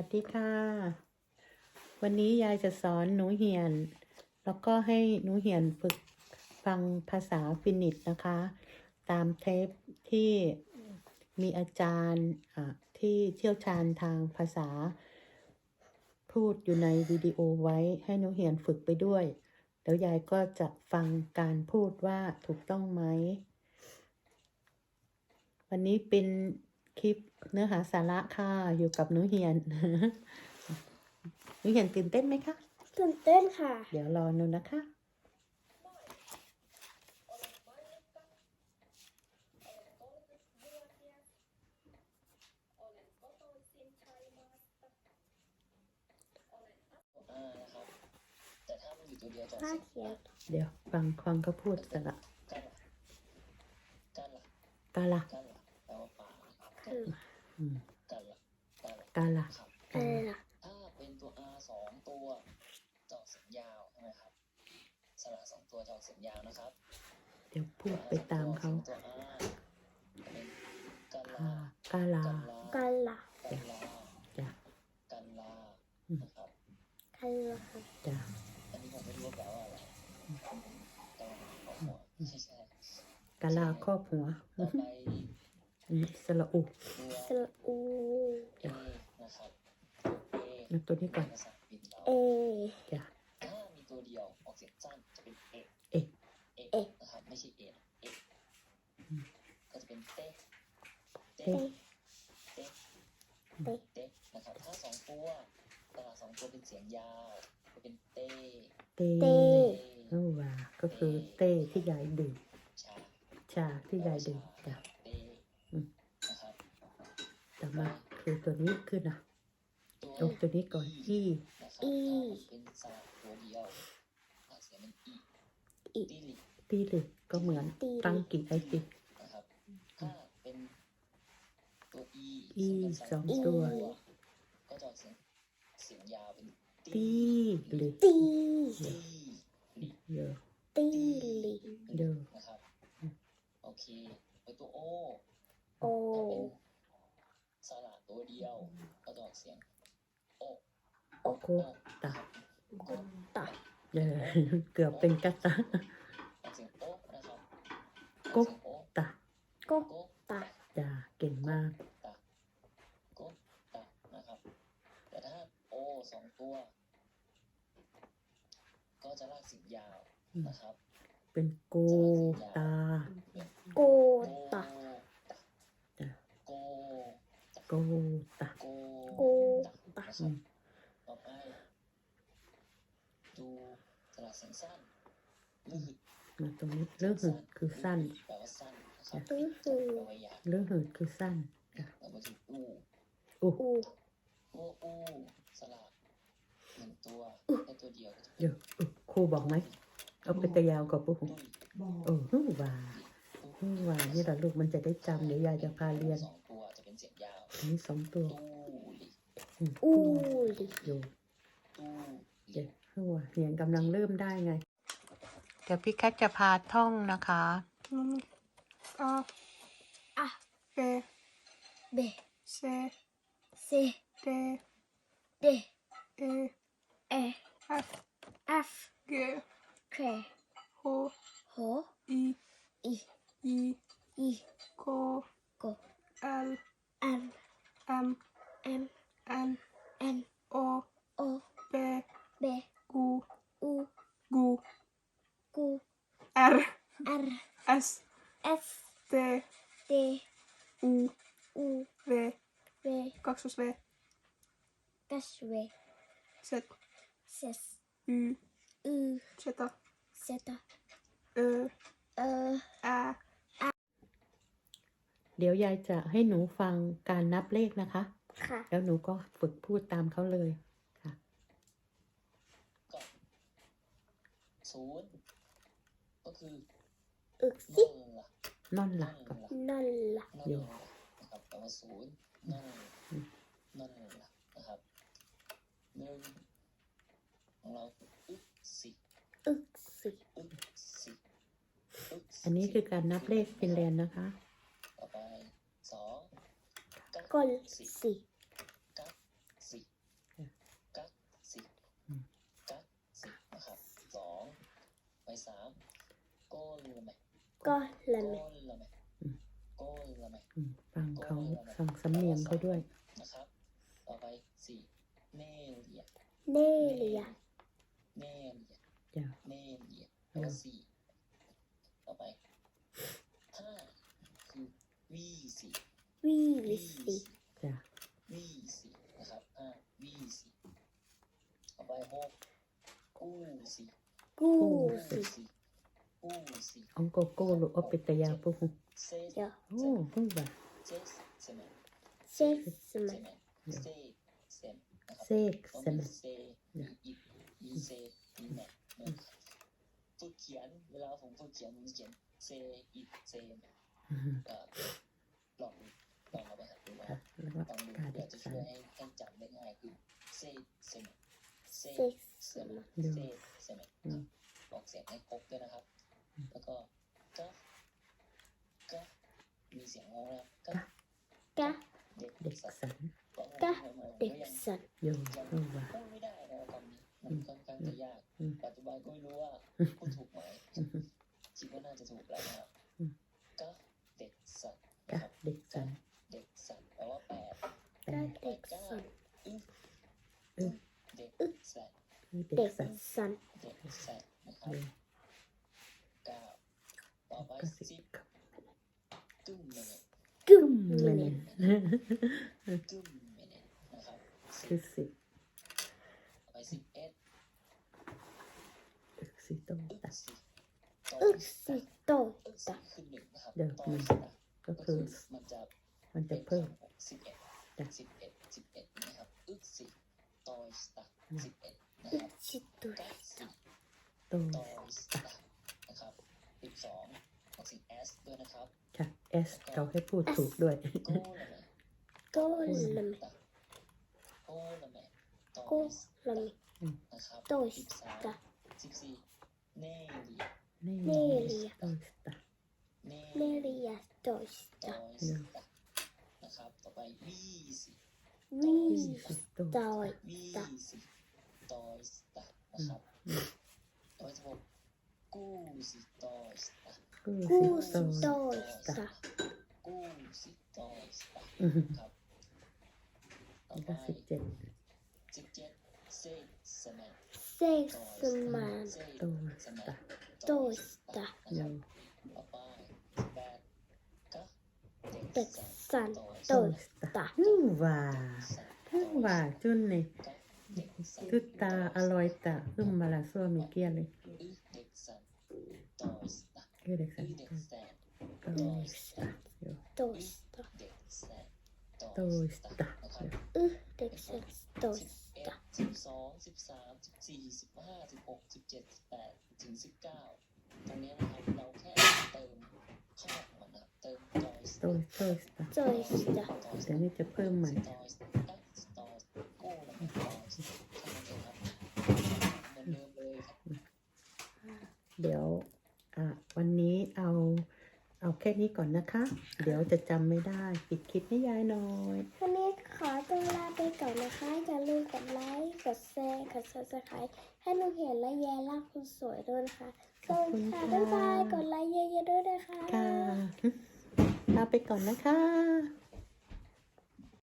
วัสดีค่ะ วันนี้ยายจะสอนหนูเหียน แล้วก็ให้หนูเหียนฝึกฟังภาษาฟินิชนะคะ ตามเทปที่มีอาจารย์ที่เชี่ยวชาญทางภาษา พูดอยู่ในวิดีโอไว้ให้หนูเหียนฝึกไปด้วย แล้วยายก็จะฟังการพูดว่าถูกต้องไหม วันนี้เป็น คลิปเนื้อหาสาระค่ะ อยู่กับหนูเหียนหนูเหียนตื่นเต้นไหมคะ ตื่นเต้นค่ะ เดี๋ยวรอหนูนะคะอ่านะครับแต่ถ้ามันอยู่ตัวเดียวจะผ้าเสียงเขียวเดี๋ยวฟังฟังเขาพูดสระกันล่ะกันล่ะกาละ กันล่ะกันล่ะกาละครับอะไรล่ะถ้าเป็นตัว R สองตัวจะออกเสียงยาวใช่ไหมครับสระสองตัวจะออกเสียงยาวนะครับ เดี๋ยวพูดไปตามเขาตัว R เป็นกันอ่าลากาลากันลากันล่ะกันลาจ้ะกันลาอืมนะครับกันล่ะค่ะจ้ะอันนี้ผมไม่รู้ว่าแปลว่าอะไรกันลาเอาหัวไม่ใช่กาลาครอบหัวต่อไปอันนี้ สระอุตัวสระอูเอนะครับเอแล้วตัวนี้ก่อนภาษาบินเราเอจ้ะถ้ามีตัวเดียวออกเสียงสั้นจะเป็นเอ เอะเอเอะนะครับไม่ใช่เอ เออืมก็จะเป็นเตะเตะเตะเตะเตะเตะนะครับถ้าสองตัวตลาดสองตัวเป็นเสียงยาวจะเป็นเตะเตเตเออว่าก็คือเต้ที่ยายดื่มชาชาที่ยายดื่มจ้ะ เตะ อืม นะครับ ต่อมาคือตัวนี้ขึ้นนะตัวเอาตัวนี้ก่อนอีนะครับถ้าเป็นสระตัวเดียวออกเสียงเป็นอีอีตีลิตีเลยก็เหมือนตีตังกิไอตินะครับถ้าเป็นตัว e อีซึ่งเป็นสองตัวก็จะออกเสียงเสียงยาวเป็นตีเลยตีตีลิเยอะตีลิเยอะนะครับโอเคไปตัว o โอถ้าเป็น สระตัวเดียวก็จะออกเสียงโอโอโคตะกดตะเออเกือบเป็นกัตตะออกเสียงโอนะครับกุ๊ออกเสียงโอตะกบโกตะจ้าเก่งมากตะโกตะนะครับ แต่ถ้าโอสองตัว ก็จะลากเสียงยาวนะครับเป็นโกตาโกตะจ้ะโก โกตะโกโกตะนะคอืรับมต่อไปดูสระเสียงสั้นลืดมาตรงนี้เรื่องหืดคือสั้นแปลว่าสั้นนะครับตื้อแปหือลว่ายาวเรื่องหืดคือสั้นจ้ะแล้วมาถึงอู้อู้อูโอ้อู้สระหนึ่งตัวแค่ตัวเดียวก็จะเป็นเดี๋ยวอู้ครูบอกไหมเอาไปตะยาวกับปุ๊บตุ้ยโอ้ฮึว่าฮึว่านี่แหละลูกมันจะได้จำเดี๋ยวยายจะพาเรียน สียงยาวอันนี้สองตัวตู้ลิอืมอูลิอยู่ตู้เดี๋ยวฮึว่าเรียนกำลังเริ่มได้ไง เดี๋ยวพี่แคทจะพาท่องนะคะ A, อะ B, เบ C, เซ D, เด E, เอ F, เอฟ G, เค H, โห I, อี I, อี K, โก L, เอ็ม M, เอ็ม N, เอ็น O, โอ P, เบ Q, อู G, กู R, อาร์ S, เอฟ T, เด U, อู V, เว kaksus V, กัสเว Z, เซส U, อือ Z, เซต Ö, เออ Ä, เดี๋ยวยายจะให้หนูฟังการนับเลขนะคะ ค่ะ แล้วหนูก็ฝึกพูดตามเขาเลยค่ะก็ศูนย์ก็คืออึกนสิ่นละนอนหลักกับนั่นล่ะนั่นอยู่ละนะครับแปลว่าศูนย์นั่นอืมนั่นละนะครับหนึ่งของเราคืออึกสิอึกสิอึกสิอึกสิอันนี้คือการนับเลขฟินแลนด์นะคะ ก้นสิกักสิกักสิกันะครับสองไปสามก้นละไหมก้นละไหมก้นละไหมฟังเขาฟังสำเนียงเขาด้วยนะครับ ต่อไปสี่เนลียเนลียเนลียเนลียแล้วสี่ต่อไป วีวีสีจ้ะวีสี่นะครับห้าวีสี่ต่อไปหกกู้สี่กูกู้สีสี่กู้สี่องโกโก้ลูกอปิตยาปุหุเซเดี๋ยวโอ้เพิ่งว่าเซสเซเมนเซ็กซ์เซมันเมนเซเซมนะครับเซกต้องเซมีมนเซมีอิดมีเซมีแมทนะครับฝึกเขียนเวลาผมฝึกเขียนผมจะเขียนเซอิดเซม อืม เอ่อลอง ลองเอาไปหัดดูนะคค่ะรับแล้วก็ลองดูกาเพื่เด็อกจะช่วยนให้ให้จำได้ง่ายคือเซเซมเซเซมันเซเซมครับอกเสียงให้ครบด้วยนะครับ แล้วก็กะกะมีเสียงโอนะครับกะกะเด็กเด็กสันกะเด็กสันโยเพิ่งว่าพูดไม่ได้นะคำนี้มันค่อนข้างจะยากปัจจุบันก็ไม่รู้ว่าพูดถูกไหมคิดว่าน่าจะถูกแล้วนะครับก็เด็กสัตว์กะนะครับเด็กสัน สิบบกับกึ่มเมเนตกึ่มแม่เมเน่นกึ่มเมเนตนะครับสิคืบอสิบต่อไปสิบเอ็ดอึกสิโตอึกตัดสิอึกสิโตอึกสิตะขึ้นหนึ่งนะครับเดี๋ยวต่อหนึ่งสิบก็ก็คืคืออมันจะมันจะเพิ่มสิบเอ็ดจ้ะสิบเอ็ดสิบเอ็ดนะครับอึกสิตอยสตาอืมสิบเอ็ด ตกัสสิโตตอยสตานะครับสิบสองออกเสียง s ด้วยนะครับค่ะเอสเขาให้พูดถูกด้วยโกละแมโกละเมโกละแมตโกอยสละเมนะครับโตสิบสามตาสิบสี่เนเลียเนเนเลียโตสตาเนเนเลียโตสตตาอยสตานะครับต่อไปวีสิวีสิตตอยวีตาสิตอยสตา นะครับอืมต่อไปจะบอกกูสิตอสตากูกูสิสิโตสสตาตากูสิตอสอืมครับต่อแล้วไปก็สิบเจ็ดสิบเจ็ดเซสแมนเซ็กซ์มันโตสสแมตาโตสตานะโยครับต่อไปสิบแปดก็ด็เด็กกสันสันโตโตสตาตาฮึ่มว่าฮึ่มว่าจุนนี่ ก็เด็กสันตุตาอร่อยตาฮึ่มมาละซัวมีเกียเลยอึเด็กสันตอยสตาคือเด็กสัอึนเด็กแสนโตสตาโยโตสตาเด็กแสนโตสตานะครับอึเด็กสันโตสิบสเอ็ดตาสิบสองสิบสามสิบสี่สิบห้าสิบหกสิบเจ็ดสิบแปดถึงสิบเก้าตรงนี้นะครับเราแค่เติมข้อมันนะครับเติมจอยสโตโตสตาโตสตาเดี๋ยวนี้จะเพิ่มใหม่จอยสตาร์สตอร์กู้แล้วก็จอยสแค่นั้นเองครับเหมือนเดิมเลยครับ เดี๋ยวอะวันนี้เอาเอาแค่นี้ก่อนนะคะ เดี๋ยวจะจำไม่ได้ ปิดคลิปให้ยายหน่อย วันนี้ขอตัวลาไปก่อนนะคะ อย่าลืมกดไลค์ กดแชร์ กด subscribe ให้ลุงเห็นและแย่รักคุณสวยด้วยนะคะสวัสดีค่ะ บ๊ายบาย กดไลค์เยอะๆด้วยนะคะ ค่ะ ลาไปก่อนนะคะ